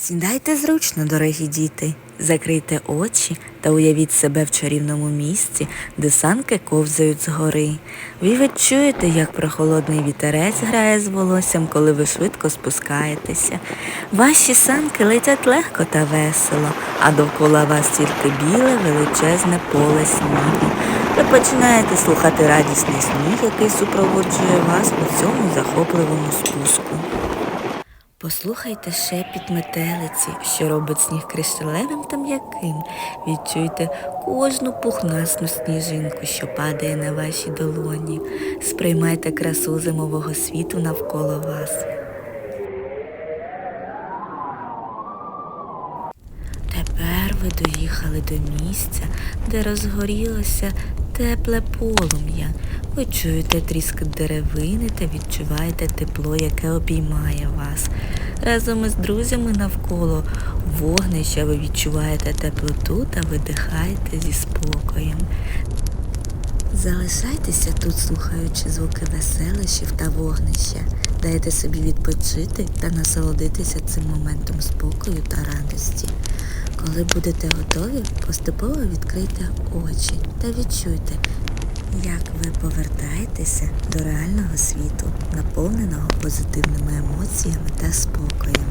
Сідайте зручно, дорогі діти, закрийте очі та уявіть себе в чарівному місці, де санки ковзають згори. Ви відчуєте, як прохолодний вітерець грає з волоссям, коли ви швидко спускаєтеся. Ваші санки летять легко та весело, а довкола вас тільки біле величезне поле снігу. Ви починаєте слухати радісний сміх, який супроводжує вас у цьому захопливому спуску. Послухайте шепіт метелиці, що робить сніг кришталевим та м'яким. Відчуйте кожну пухнасну сніжинку, що падає на ваші долоні. Сприймайте красу зимового світу навколо вас. Тепер ви доїхали до місця, де розгорілося тепле полум'я. Ви чуєте тріск деревини та відчуваєте тепло, яке обіймає вас. Разом із друзями навколо вогнища ви відчуваєте теплоту та видихаєте зі спокоєм. Залишайтеся тут, слухаючи звуки веселищів та вогнища. Дайте собі відпочити та насолодитися цим моментом спокою та радості. Коли будете готові, поступово відкрийте очі та відчуйте, як ви повертаєтеся до реального світу, наповненого позитивними емоціями та спокоєм.